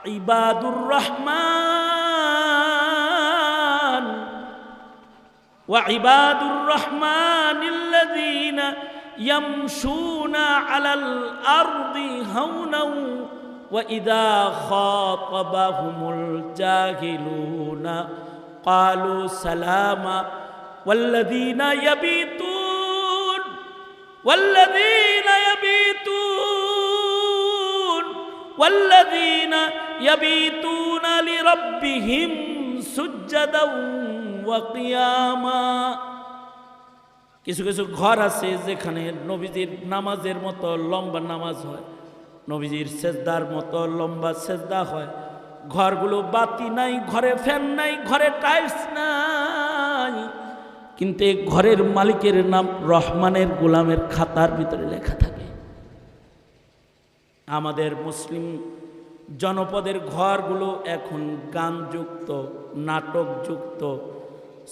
وعباد الرحمن وعباد الرحمن الذين يمشون على الارض هونا واذا خاطبهم الجاهلون قالوا سلاما والذين يبيتون والذين يبيتون والذين يبيتون لربهم سجدا وقياما কিছু কিছু ঘর আছে যেখানে নবীজির নামাজের মতো লম্বা নামাজ হয় নবীজির সেজদার মতো লম্বা সেজদা হয় ঘরগুলো বাতি নাই ঘরে ফ্যান নাই ঘরে টাইলস নাই কিন্তু এই ঘরের মালিকের নাম রহমানের গোলামের খাতার ভিতরে লেখা থাকে আমাদের মুসলিম জনপদের ঘরগুলো এখন গানযুক্ত, নাটকযুক্ত,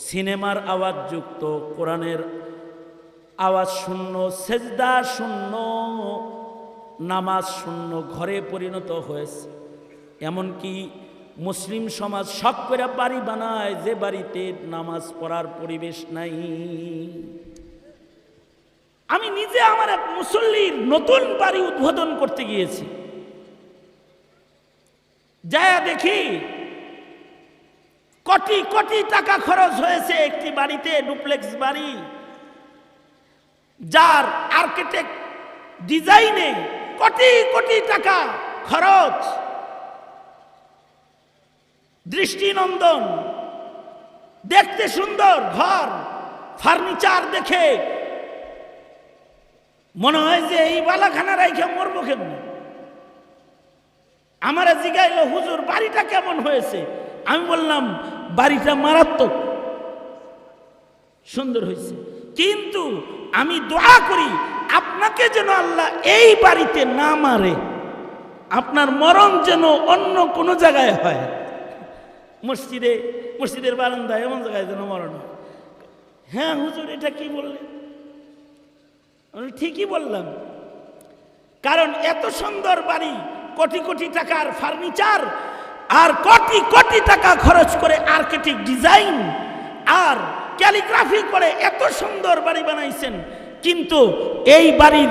সিনেমার আওয়াজযুক্ত, কোরআনের আওয়াজ শূন্য, সেজদা শূন্য, নামাজ শূন্য ঘরে পরিণত হয়েছে। এমনকি মুসলিম সমাজ শখ করে বাড়ি বানায়, যে বাড়িতে নামাজ পড়ার পরিবেশ নাই। আমি নিজে আমার এক মুসল্লির নতুন বাড়ি উদ্বোধন করতে গিয়েছি। যায় দেখি কোটি কোটি টাকা খরচ হয়েছে একটি বাড়িতে, ডুপ্লেক্স বাড়ি, যার আর্কিটেক্ট ডিজাইনে কোটি কোটি টাকা খরচ। দৃষ্টিনন্দন, দেখতে সুন্দর ঘর, ফার্নিচার দেখে মনে হয় যে এই বালাখানা রাইখে মরবো কেমন? আমার জিগাইল, হুজুর, বাড়িটা কেমন হয়েছে? আমি বললাম, বাড়িটা মারাত্মক। সুন্দর হয়েছে। কিন্তু আমি দোয়া করি, আপনাকে যেন আল্লাহ এই বাড়িতে না মারে। আপনার মরণ যেন অন্য কোনো জায়গায় হয়। মসজিদে, মসজিদের বারান্দায় এমন জায়গায় যেন মরণ হয়। হ্যাঁ হুজুর, এটা কি বললেন? ঠিকই বললাম। কারণ এত সুন্দর বাড়ি, কোটি কোটি টাকার ফার্নিচার, আর কোটি কোটি টাকা খরচ করে আর্কিটেক্ট ডিজাইন, আর ক্যালিগ্রাফি করে এত সুন্দর বাড়ি বানাইছেন। কিন্তু এই বাড়ির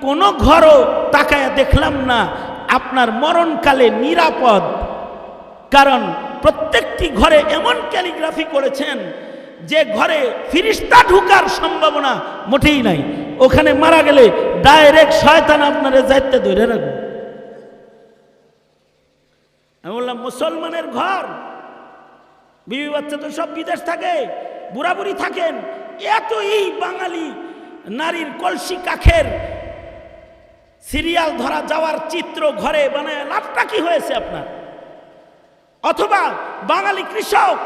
কোনো ঘরও তাকায় দেখলাম না। আপনার মরণকালে নিরাপদ। কারণ প্রত্যেকটি ঘরে এমন ক্যালিগ্রাফি করেছেন যে ঘরে ফিরিস্তা ঢুকার সম্ভাবনা মোটেই নাই। ওখানে মারা গেলে ডাইরেক্ট শয়তান আপনার যাইতে ধরে রাখবে। আমি বললাম, মুসলমানের ঘর। বিবি বাচ্চা তো সব বিদেশ থাকে বুড়া বুড়ি থাকেন। এত এই বাঙালি নারীর কলসি কাখের সিরিয়াল ধরা যাওয়ার চিত্র ঘরে বানায় লাভটা কি হয়েছে আপনার? অথবা বাঙালি কৃষক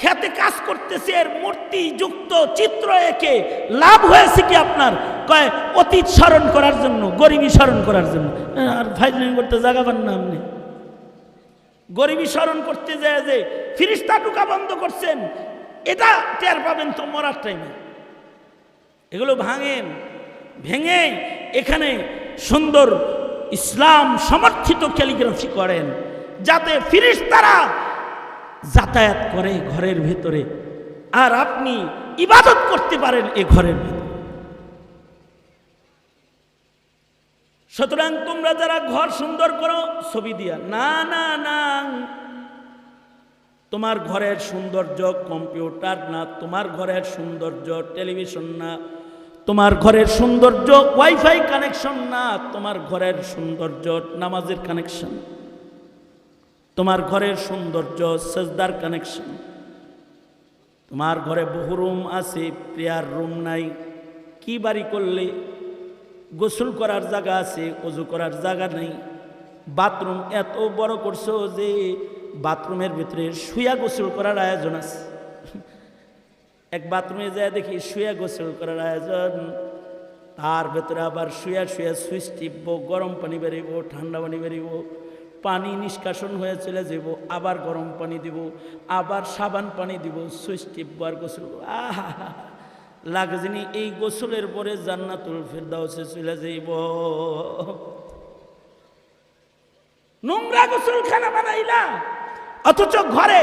খেতে কাজ করতেছে, এর মূর্তি যুক্ত চিত্র একে লাভ হয়েছে কি আপনার? কয়, অতীত স্মরণ করার জন্য, গরিবী স্মরণ করার জন্য। আর ফাইজলিং করতে জায়গা পান না আপনি। গরিবী স্মরণ করতে যায় যে, ফিরিস্তা টুকা বন্ধ করছেন, এটা টের পাবেন তো মরার টাইমে এগুলো ভাঙেন ভেঙে এখানে সুন্দর ইসলাম সমর্থিত ক্যালিগ্রাফি করেন, যাতে ফিরিস্তারা যাতায়াত করে ঘরের ভেতরে। আর আপনি ইবাদত করতে পারেন এ ঘরের ভেতরে। সুতরাং তোমরা যারা ঘর সুন্দর করো, ছবি দিয়া। না না না। তোমার ঘরের সৌন্দর্য কম্পিউটার না, তোমার ঘরের সৌন্দর্য টেলিভিশন না, তোমার ঘরের সৌন্দর্য ওয়াইফাই কানেকশন না, তোমার ঘরের সৌন্দর্য নামাজের কানেকশন। তোমার ঘরের সৌন্দর্য, সেজদার কানেকশন তোমার ঘরে বহু রুম আছে, প্রেয়ার রুম নাই। কি বাড়ি করলে গোসল করার জায়গা আছে, অজু করার জায়গা নেই। বাথরুম এত বড় করছ যে বাথরুমের ভিতরে শুয়া গোসল করার আয়োজন আছে। এক বাথরুমে যায় দেখি শুয়া গোসল করার আয়োজন। তার ভেতরে আবার শুয়া শুয়া সুইচ টিপবো, গরম পানি বেরিব ঠান্ডা পানি বেরিব পানি নিষ্কাশন হয়ে চলে যাব, আবার গরম পানি দিব, আবার সাবান পানি দিব সুইচ টিপবো আর গোসল আহা, লাগে যিনি এই গোসলের পরে জান্নাতুল ফেরদাউসে চলে যাইব। নোংরা গোসল গোসলখানা বানাইলা অথচ ঘরে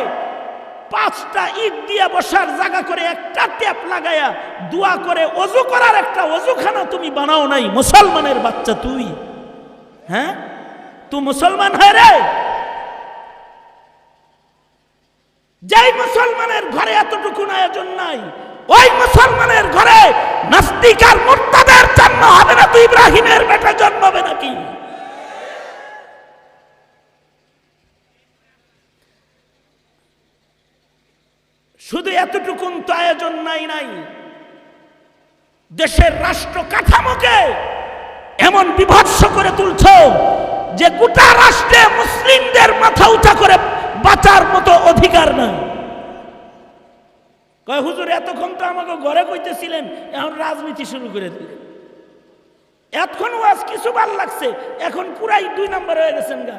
পাঁচটা ইট দিয়া বসার জায়গা করে একটা ট্যাপ লাগায়া দোয়া করে অজু করার একটা অজুখানা তুমি বানাও নাই, মুসলমানের বাচ্চা তুই হ্যাঁ? তুই মুসলমান হয় রে যেই মুসলমানের ঘরে এতটুকু আয়োজন নাই। ওই মুসলমানের ঘরে নাস্তিক আর মুর্তাদের জন্ম হবে না তুই ইব্রাহিমের বেটা জন্মাবে নাকি? শুধু এতটুকুন তো আয়োজন নাই নাই। দেশের রাষ্ট্র কাঠামোকে এমন বিভৎস করে তুলছ যে গোটা রাষ্ট্রে মুসলিমদের মাথা উঁচা করে বাঁচার মতো অধিকার নাই। কয়, হুজুর, এতক্ষণ তো আমাকে ঘরে কইতেছিলেন, এখন রাজনীতি শুরু করে দিলেন। এতক্ষণ ওয়াজ কিছু ভালো লাগছে, এখন পুরাই দুই নম্বর হয়ে গেছেন গা।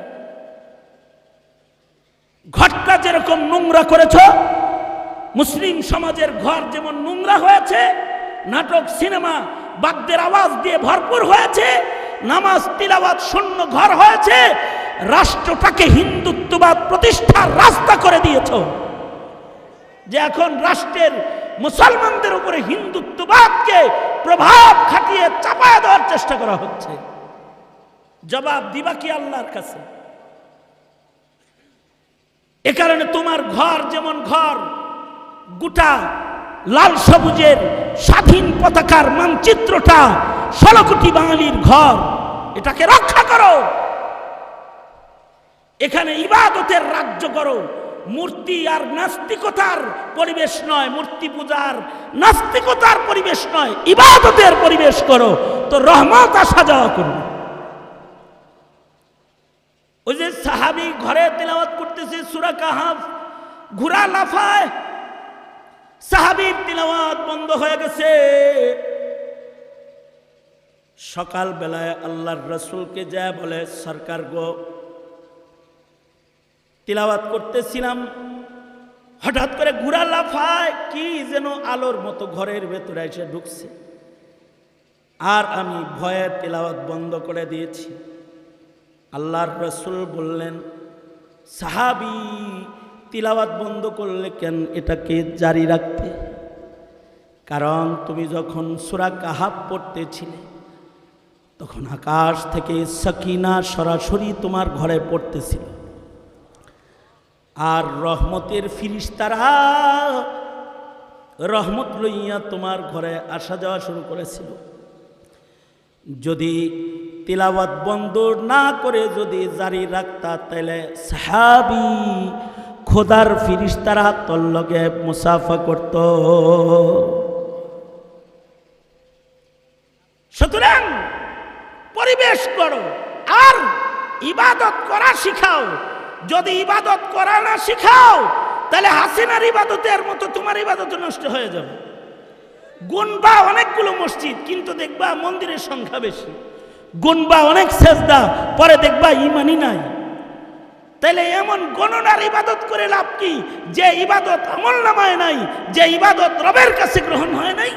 ঘরটা যেরকম নোংরা করেছ, মুসলিম সমাজের ঘর যেমন নোংরা হয়েছে, নাটক, সিনেমা বাদ্যের আওয়াজ দিয়ে ভরপুর হয়েছে নামাজ তিলাবাদ শূন্য ঘর হয়েছে, রাষ্ট্রটাকে হিন্দুত্ববাদ প্রতিষ্ঠার রাস্তা করে দিয়েছ। যে এখন রাষ্ট্রের মুসলমানদের উপরে হিন্দুত্ববাদকে প্রভাব খাটিয়ে চাপায় দেওয়ার চেষ্টা করা হচ্ছে। জবাব দিবা কি আল্লাহর কাছে? এ কারণে তোমার ঘর যেমন ঘর, গোটা লাল সবুজের স্বাধীন পতাকার মানচিত্রটা ষোলো কোটি বাঙালির ঘর, এটাকে রক্ষা করো। এখানে ইবাদতের রাজ্য করো। মূর্তি আর নাস্তিকতার পরিবেশ নয়, মূর্তি পূজার নাস্তিকতার পরিবেশ নয়, ইবাদতের পরিবেশ করো। তো রহমত আসা যাওয়া করবে ওই যে সাহাবি ঘরে তেলাওয়াত করতেছে সুরা কাহাফ ঘোড়া লাফায়, সাহাবির তিলাওয়াত বন্ধ হয়ে গেছে। সকাল বেলায় আল্লাহর রসুলকে যা বলে, সরকার গো, তিলাওয়াত করতেছিলাম, হঠাৎ করে ঘোড়া লাফায়, কি যেন আলোর মতো ঘরের ভেতরে এসে ঢুকছে। আর আমি ভয়ে তিলাওয়াত বন্ধ করে দিয়েছি। আল্লাহর রসুল বললেন, সাহাবি, তিলাওয়াত বন্ধ করলে কেন এটাকে জারি রাখতে? কারণ তুমি যখন সুরা কাহাব পড়তেছিলে তখন আকাশ থেকে সকিনা সরাসরি তোমার ঘরে পড়তেছিল। আর রহমতের ফিরিস্তারা রহমত লইয়া তোমার ঘরে আসা যাওয়া শুরু করেছিল। যদি তিলাওয়াত বন্ধ না করে যদি জারি রাখতা তাহলে সাহাবি খোদার ফিরিস্তারা তল্লগে মুসাফা করত। সুতরাং পরিবেশ করো। আর ইবাদত করা শিখাও। যদি ইবাদত করা না শিখাও, তাহলে হাসিনার ইবাদতের মতো তোমার ইবাদত নষ্ট হয়ে যাবে। গুনবা অনেকগুলো মসজিদ, কিন্তু দেখবা মন্দিরের সংখ্যা বেশি। গুনবা অনেক সেজদা, পরে দেখবা ইমানই নাই। তাহলে এমন গণনার ইবাদত করে লাভ কি? যে ইবাদত আমল নামায় নাই, যে ইবাদত রবের কাছে গ্রহণ হয় নাই,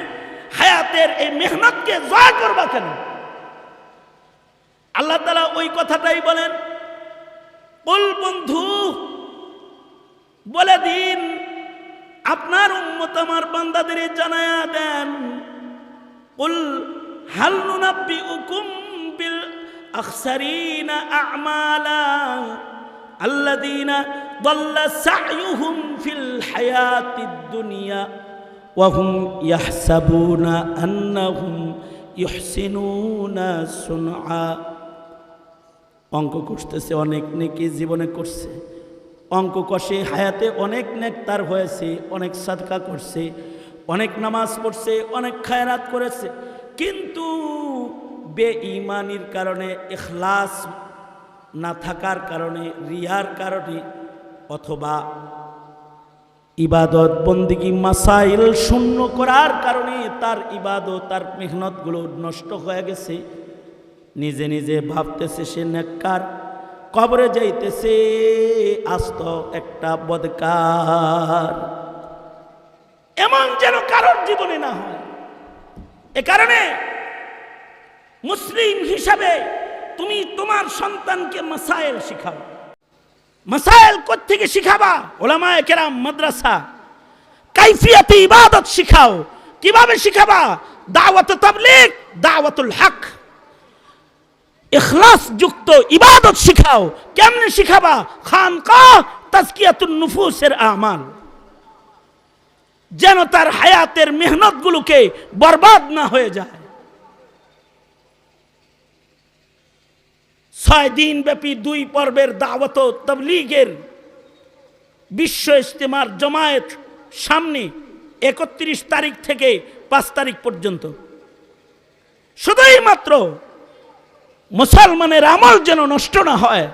হায়াতের এই মেহনতকে জয় করবা কেন? আল্লাহ তালা ওই কথাটাই বলেন বল বন্ধু, বলে দিন, আপনার উম্মত আমার বান্দাদের জানায়া দেন। উল হালনুনাব্বি উকুম বিল আখসারিনা আমালা আল্লাদিনা দল্লা সায়ুহুম ফিল হায়াতিদ দুনিয়া ওয়াহুম ইয়াহসাবুনা আন্নাহুম ইহসিনুনা সুনআ। অঙ্ক করতেছে, অনেক নেকি জীবনে করছে। অঙ্ক কষে, হায়াতে অনেক নেক তার হয়েছে, অনেক সাদকা করছে, অনেক নামাজ পড়ছে, অনেক খায়রাত করেছে। কিন্তু বেঈমানির কারণে এখলাস না থাকার কারণে, রিয়ার কারণে অথবা ইবাদত বন্দিগি মাসাইল শূন্য করার কারণে তার ইবাদত, তার মেহনতগুলো নষ্ট হয়ে গেছে। নিজে নিজে ভাবতেছে সে নেককার। কবরে যাইতেছে, আস্ত একটা বদকার। এমন যেন কারোর জীবনে না হয়। এ কারণে মুসলিম হিসাবে তুমি তোমার সন্তানকে মাসাইল শিখাও। মাসাইল থেকে শিখাবা? ওলামায় কেরাম, মাদ্রাসা। কাইফিয়াতে ইবাদত শিখাও। কীভাবে শিখাবা? দাওয়াত তাবলিগ, দাওয়াতুল হক। ইখলাস যুক্ত ইবাদত শিখাও। কেমনে শিখাবা? খানকাহ তাজকিয়াতুন নুফুসের আমাল। যেন তার হায়াতের মেহনতগুলোকে বরবাদ না হয়ে যায়। ছয় দিন ব্যাপী দুই পর্বের দাওয়াত তবলিগের বিশ্ব ইস্তেমার জমায়েত সামনে একত্রিশ তারিখ থেকে পাঁচ তারিখ পর্যন্ত। শুধুই মাত্র মুসলমানের আমল যেন নষ্ট না হয়,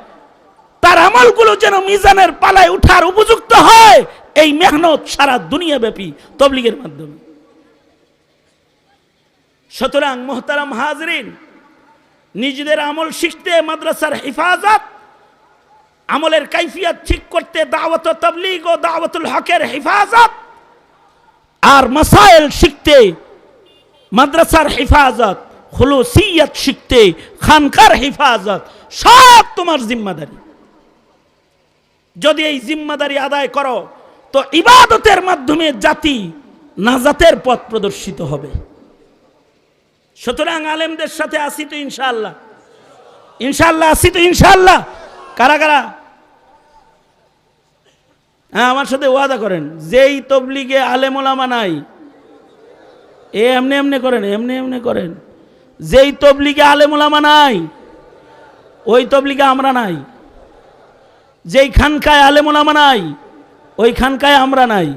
তার আমলগুলো যেন মিজানের পালায় উঠার উপযুক্ত হয়, এই মেহনত সারা দুনিয়া ব্যাপী তবলিগের মাধ্যমে। সুতরাং মোহতারাম হাজরিন, নিজেদের আমল শিখতে, মাদ্রাসার হেফাজত, আমলের কাইফিয়াত ঠিক করতে, দাওয়াত তবলিগ ও দাওয়াতুল হকের হেফাজত, আর মাসাইল শিখতে, মাদ্রাসার হেফাজত খুলুসিয়ত শিখতে, খানকার হেফাজত, সব তোমার জিম্মাদারি। যদি এই জিম্মাদারি আদায় করো, তো ইবাদতের মাধ্যমে জাতি নাজাতের পথ প্রদর্শিত হবে। সুতরাং আলেমদের সাথে আসি তো ইনশাআল্লাহ। ইনশাআল্লাহ আসি তো ইনশাআল্লাহ। কারা কারা? হ্যাঁ আমার সাথে ওয়াদা করেন, যেই তবলিগে আলেম ওলামা নাই, এ এমনি এমনি করেন, এমনি এমনি করেন। যেই তবলিগে আলেম ওলামা নাই, ওই তবলিগে আমরা নাই। যেই খানকায় আলেম ওলামা নাই, ওই খানকায় আমরা নাই।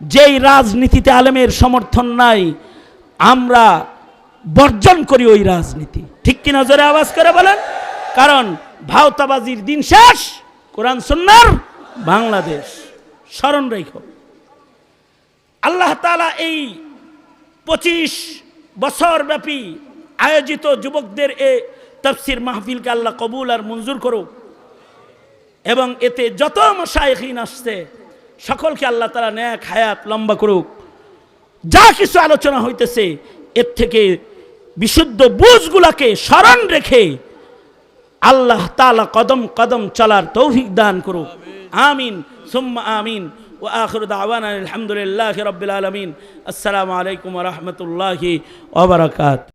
যেই রাজনীতিতে আলেমের সমর্থন নাই, আমরা বর্জন করি ওই রাজনীতি। ঠিক কিনা জোরে আওয়াজ করে বলেন? কারণ ভাওতাবাজির দিন শেষ, কোরআন সুন্নার বাংলাদেশ। স্মরণ রেখো। আল্লাহ তালা এই পঁচিশ বছর ব্যাপী আয়োজিত যুবকদের এ তফসির মাহফিলকে আল্লাহ কবুল আর মঞ্জুর করুক। এবং এতে যত মশাইখিন আসছে, সকলকে আল্লাহ তালা ন্যাক হায়াত লম্বা করুক। যা কিছু আলোচনা হইতেছে, এর থেকে বিশুদ্ধ বুঝগুলাকে স্মরণ রেখে আল্লাহ তালা কদম কদম চলার তৌফিক দান করুক। আমিন। সুম্মা আমিন। ও আখর দাওয়ান আলহামদুলিল্লাহ রবিল আলমিন। আসসালামু আলাইকুম রহমতুল্লাহি ওবরাকাত